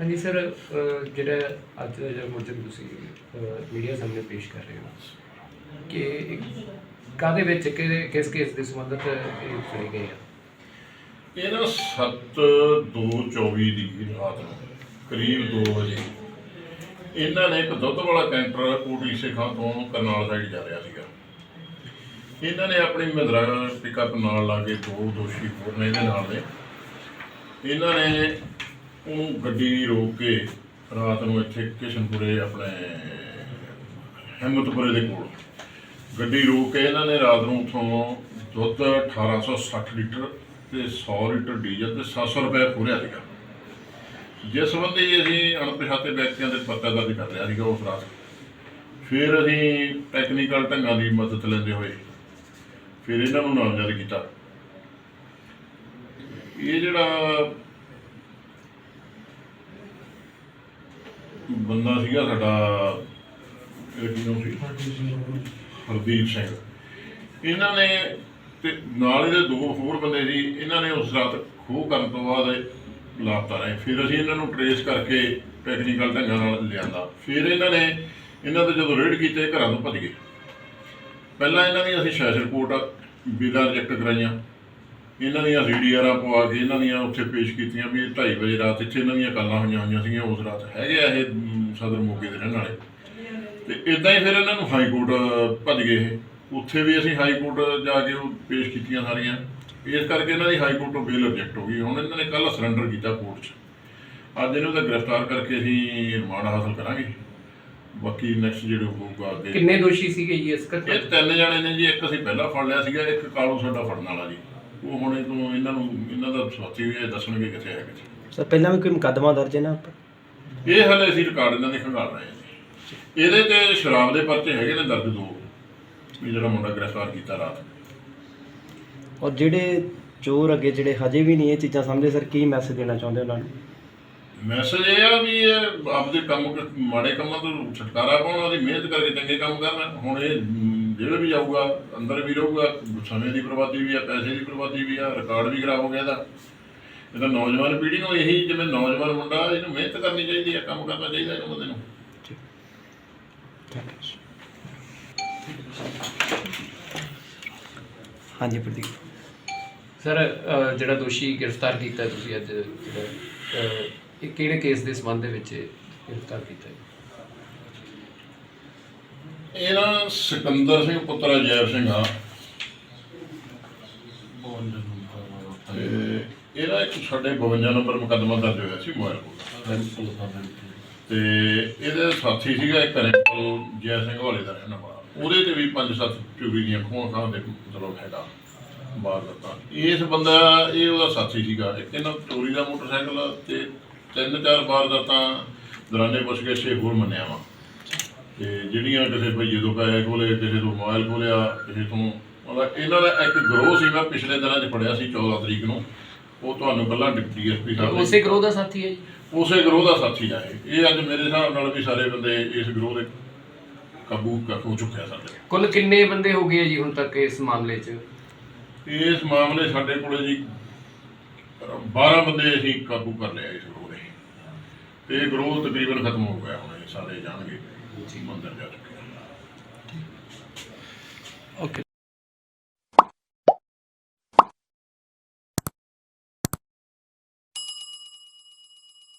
ਹਾਂਜੀ ਸਰ, ਅਹ, ਜਿਹੜਾ ਅੱਜ ਦਾ ਜਿਹੜਾ ਮੁੱਦਮ ਤੁਸੀਂ ਮੀਡੀਆ ਸਾਹਮਣੇ ਪੇਸ਼ ਕਰ ਰਹੇ ਹੋ, ਕਿ ਕਾਦੇ ਵਿੱਚ, ਕਿਹਦੇ, ਕਿਸ ਕੇਸ ਦੇ ਸੰਬੰਧਤ ਇਹ ਫੜੇ ਗਏ ਆ? ਇਹ ਨਾ 7 2 24 ਦੀ ਰਾਤ ਨੂੰ, ਕਰੀਬ 2 ਵਜੇ, ਇਹਨਾਂ ਨੇ ਇੱਕ ਦੁੱਧ ਵਾਲਾ ਕੈਂਟਰ ਕੋਟਲੀ ਸਿੱਖਾਂ ਤੋਂ ਕਰਨਾਲ ਸਾਈਡ ਜਾ ਰਿਹਾ ਸੀਗਾ। ਇਹਨਾਂ ਨੇ ਆਪਣੀ ਮਹਿੰਦਰਾ ਪਿਕਅਪ ਨਾਲ ਲਾ ਕੇ ਦੋ ਦੋਸ਼ੀ ਹੋਰ ਨੇ ਇਹਦੇ ਨਾਲ ਨੇ ਇਹਨਾਂ ਨੇ ਉਹਨੂੰ ਗੱਡੀ ਰੋਕ ਕੇ ਰਾਤ ਨੂੰ ਇੱਥੇ ਕਿਸ਼ਨਪੁਰੇ ਆਪਣੇ ਹਿੰਮਤਪੁਰੇ ਦੇ ਕੋਲ ਗੱਡੀ ਰੋਕ ਕੇ ਇਹਨਾਂ ਨੇ ਰਾਤ ਨੂੰ ਉੱਥੋਂ ਦੁੱਧ 1860 ਲੀਟਰ ਤੇ 100 ਲੀਟਰ ਡੀਜ਼ਲ ਤੇ 700 ਰੁਪਏ ਪੂਰਿਆ ਸੀਗਾ ਜਿਸ ਸੰਬੰਧੀ ਅਸੀਂ ਅਣਪਛਾਤੇ ਵਿਅਕਤੀਆਂ ਦੇ ਪਤਾ ਦਰਜ ਕਰ ਲਿਆ ਸੀਗਾ ਉਸ ਰਾਤ। ਫਿਰ ਅਸੀਂ ਟੈਕਨੀਕਲ ਢੰਗਾਂ ਦੀ ਮਦਦ ਲੈਂਦੇ ਹੋਏ ਫਿਰ ਇਹਨਾਂ ਨੂੰ ਨਾਮਜ਼ਦ ਕੀਤਾ। ਇਹ ਜਿਹੜਾ ਬੰਦਾ ਸੀਗਾ ਸਾਡਾ ਕੀ ਨਾਮ ਸੀ? ਹਰਦੀਪ ਸਿੰਘ। ਇਹਨਾਂ ਨੇ ਤੇ ਨਾਲ ਇਹਦੇ ਦੋ ਹੋਰ ਬੰਦੇ ਸੀ, ਇਹਨਾਂ ਨੇ ਉਸ ਰਾਤ ਖੋਹ ਕਰਨ ਤੋਂ ਬਾਅਦ ਇਹ ਲਾਪਤਾ ਰਹੇ। ਫਿਰ ਅਸੀਂ ਇਹਨਾਂ ਨੂੰ ਟਰੇਸ ਕਰਕੇ ਟੈਕਨੀਕਲ ਢੰਗਾਂ ਨਾਲ ਲਿਆਂਦਾ। ਫਿਰ ਇਹਨਾਂ ਨੇ ਇਹਨਾਂ ਦੇ ਜਦੋਂ ਰੇਡ ਕੀਤੇ, ਘਰਾਂ ਤੋਂ ਭੱਜ ਗਏ। ਪਹਿਲਾਂ ਇਹਨਾਂ ਦੀ ਅਸੀਂ ਸੈਸ਼ਨ ਕੋਰਟ ਬਿਲਾ ਰਿਜੈਕਟ ਕਰਾਈਆਂ। ਇਹਨਾਂ ਦੀਆਂ ਰੀਡੀਆਰਾਂ ਪਵਾ ਕੇ ਇਹਨਾਂ ਦੀਆਂ ਉੱਥੇ ਪੇਸ਼ ਕੀਤੀਆਂ ਵੀ 2:30 ਵਜੇ ਰਾਤ ਇੱਥੇ ਇਹਨਾਂ ਦੀਆਂ ਗੱਲਾਂ ਹੋਈਆਂ ਹੋਈਆਂ ਸੀਗੀਆਂ, ਉਸ ਰਾਤ ਹੈਗੇ ਆ ਇਹ ਸਦਰ ਮੋਗੇ ਦੇ ਰਹਿਣ ਵਾਲੇ। ਤੇ ਇਦਾਂ ਹੀ ਫਿਰ ਇਹਨਾਂ ਨੂੰ ਹਾਈ ਕੋਰਟ ਭੱਜ ਗਏ ਇਹ। ਉੱਥੇ ਵੀ ਅਸੀਂ ਹਾਈ ਕੋਰਟ ਜਾ ਕੇ ਉਹ ਪੇਸ਼ ਕੀਤੀਆਂ ਸਾਰੀਆਂ। ਇਸ ਕਰਕੇ ਇਹਨਾਂ ਦੀ ਹਾਈ ਕੋਰਟ ਤੋਂ ਬੇਲ ਰਿਜੈਕਟ ਹੋ ਗਈ। ਹੁਣ ਇਹਨਾਂ ਨੇ ਕੱਲ ਸਰੈਂਡਰ ਕੀਤਾ ਕੋਰਟ 'ਚ। ਅੱਜ ਇਹਨੂੰ ਤਾਂ ਗ੍ਰਿਫਤਾਰ ਕਰਕੇ ਅਸੀਂ ਰਿਮਾਂਡ ਹਾਸਲ ਕਰਾਂਗੇ। ਬਾਕੀ ਨੈਕਸਟ ਜਿਹੜੇ ਹੋਊਗਾ ਅੱਗੇ। ਕਿੰਨੇ ਦੋਸ਼ੀ ਸੀਗੇ ਜੀ ਇਸ ਘਟਨਾ ਇਹ 'ਚ? ਤਿੰਨ ਜਣੇ ਨੇ ਜੀ ਇੱਕ ਅਸੀਂ ਪਹਿਲਾਂ ਫੜ ਲਿਆ ਸੀਗਾ ਇੱਕ ਕਾਲੂ ਸਾਡਾ ਫੜਨ ਵਾਲਾ ਜੀ। ਉਹ ਹੁਣ ਤੋਂ ਇਹਨਾਂ ਨੂੰ ਇਹਨਾਂ ਦਾ ਸਾਥੀ ਵੀ ਇਹ ਦੱਸਣਗੇ ਕਿੱਥੇ ਹੈ ਕਿੱਥੇ। ਸਰ ਪਹਿਲਾਂ ਵੀ ਕੋਈ ਮੁਕੱਦਮਾ ਦਰਜ ਹੈ ਨਾ ਉੱਪਰ? ਇਹ ਹਲੇ ਅਸੀਂ ਰਿਕਾਰਡ ਇਹਨਾਂ ਦੇ ਖੰਗਾਲ ਰਹੇ ਹਾਂ ਜੀ। ਇਹਦੇ ਤੇ ਸ਼ਰਾਬ ਦੇ ਪਰਚੇ ਹੈਗੇ ਨੇ ਦਰਜ ਦੋ। ਵੀ ਜਿਹੜਾ ਮੁੰਡਾ ਗ੍ਰਿਫਤਾਰ ਕੀਤਾ ਰਾਤ ਔਰ ਜਿਹੜੇ ਚੋਰ ਅੱਗੇ ਜਿਹੜੇ ਹਜੇ ਵੀ ਨਹੀਂ ਇਹ ਚੀਜ਼ਾਂ ਸਮਝਦੇ ਸਰ ਕੀ ਮੈਸੇਜ ਦੇਣਾ ਚਾਹੁੰਦੇ ਉਹਨਾਂ ਨੂੰ? ਮੈਸੇਜ ਇਹ ਆ ਵੀ ਇਹ ਆਪਦੇ ਕੰਮ ਕ- ਮਾੜੇ ਕੰਮਾਂ ਤੋਂ ਛੁਟਕਾਰਾ ਪਾਉਣ ਉਹਦੀ ਮਿਹਨਤ ਕਰਕੇ ਚੰਗੇ ਕੰਮ ਕਰਨਾ। ਹੁਣ ਇਹ ਮ, ਜਿਹੜਾ ਵੀ ਜਾਊਗਾ ਅੰਦਰ ਵੀ ਰਹੂਗਾ ਸਮੇਂ ਦੀ ਬਰਬਾਦੀ ਵੀ ਆ ਪੈਸੇ ਦੀ ਬਰਬਾਦੀ ਵੀ ਆ ਰਿਕਾਰਡ ਵੀ ਖਰਾਬ ਹੋ ਗਿਆ ਇਹਦਾ। ਇਹਦਾ ਨੌਜਵਾਨ ਪੀੜ੍ਹੀ ਨੂੰ ਇਹੀ ਜਿਵੇਂ ਨੌਜਵਾਨ ਮੁੰਡਾ ਇਹਨੂੰ ਮਿਹਨਤ ਕਰਨੀ ਚਾਹੀਦੀ ਹੈ ਕੰਮ ਕਰਨਾ ਚਾਹੀਦਾ ਇਹਨੂੰ ਬੰਦੇ ਨੂੰ। ਥੈਂਕ ਯੂ ਹਾਂਜੀ ਪ੍ਰਦੀਪ। ਸਰ ਜਿਹੜਾ ਦੋਸ਼ੀ ਗ੍ਰਿਫਤਾਰ ਕੀਤਾ ਤੁਸੀਂ ਅੱਜ ਜਿਹੜਾ ਇਹ ਕਿਹੜੇ ਕੇਸ ਦੇ ਸੰਬੰਧ ਦੇ ਵਿੱਚ ਗ੍ਰਿਫਤਾਰ ਕੀਤਾ ਹੈ ਇਹ ਨਾ ਸਿਕੰਦਰ ਸਿੰਘ ਪੁੱਤਰ ਜੈਬ ਸਿੰਘ ਆ। ਤੇ ਇਹਦਾ ਇੱਕ ਸਾਡੇ 52 ਨੰਬਰ ਮੁਕੱਦਮਾ ਦਰਜ ਹੋਇਆ ਸੀ ਮੋਬਾਈਲ ਕੋਲ। ਤੇ ਇਹਦੇ ਸਾਥੀ ਸੀਗਾ ਇੱਕ ਰੈਂਪਲ ਜੈ ਸਿੰਘ ਵਾਲੇ ਦਾ ਰਹਿਣ ਵਾਲਾ। ਉਹਦੇ ਤੇ ਵੀ ਪੰਜ ਸੱਤ ਚੋਰੀ ਦੀਆਂ ਖੋਹਾਂ ਖਾਂ ਦੇ ਮਤਲਬ ਹੈਗਾ ਬਾਹਰ ਦਿੱਤਾ। ਇਸ ਬੰਦਾ, ਇਹ ਉਹਦਾ ਸਾਥੀ ਸੀਗਾ। ਇੱਕ ਇਹਨਾਂ ਚੋਰੀ ਦਾ ਮੋਟਰਸਾਈਕਲ ਤੇ ਤਿੰਨ ਚਾਰ ਵਾਰ ਦਾ ਤਾਂ ਦਰਾਨੇ ਪੁੱਛ ਕੇ ਛੇ ਹੋਰ ਮੰਨਿਆ ਵਾ। ਤੇ ਜਿਹੜੀਆਂ ਕਿਸੇ ਭਈਏ ਤੋਂ ਪੈਸੇ ਖੋਲੇ ਕਿਸੇ ਤੋਂ ਮੋਬਾਈਲ ਖੋਲਿਆ ਕਿਸੇ ਤੋਂ ਮਤਲਬ ਇਹਨਾਂ ਦਾ ਇੱਕ ਗਰੋਹ ਸੀ ਮੈਂ ਪਿਛਲੇ ਦਿਨਾਂ 'ਚ ਪੜਿਆ ਸੀ 14 ਤਰੀਕ ਨੂੰ। ਉਹ ਤੁਹਾਨੂੰ ਪਹਿਲਾਂ ਡਿਪਟੀ ਐਸਪੀ ਸਾਹਿਬ ਨੇ ਉਸੇ ਗਰੋਹ ਦਾ ਸਾਥੀ ਹੈ ਜੀ। ਉਸੇ ਗਰੋਹ ਦਾ ਸਾਥੀ ਆ ਇਹ। ਇਹ ਅੱਜ ਮੇਰੇ ਹਿਸਾਬ ਨਾਲ ਵੀ ਸਾਰੇ ਬੰਦੇ ਇਸ ਗਰੋਹ ਦੇ ਕਾਬੂ ਕਰ ਹੋ ਚੁੱਕਿਆ ਸਾਡੇ। ਕੁੱਲ ਕਿੰਨੇ ਬੰਦੇ ਹੋ ਗਏ ਜੀ ਹੁਣ ਤੱਕ ਇਸ ਮਾਮਲੇ 'ਚ? ਇਸ ਮਾਮਲੇ ਸਾਡੇ ਕੋਲੇ ਜੀ 12 ਬੰਦੇ ਅਸੀਂ ਕਾਬੂ ਕਰ ਲਿਆ ਇਸ ਦੇ ਤੇ ਇਹ ਗਰੋਹ ਤਕਰੀਬਨ ਖਤਮ ਹੋ ਗਿਆ ਹੁਣ ਇਹ ਸਾਰੇ ਜਾਣਗੇ। ਮੰਦਰ ਜਾ ਚੁੱਕੇ।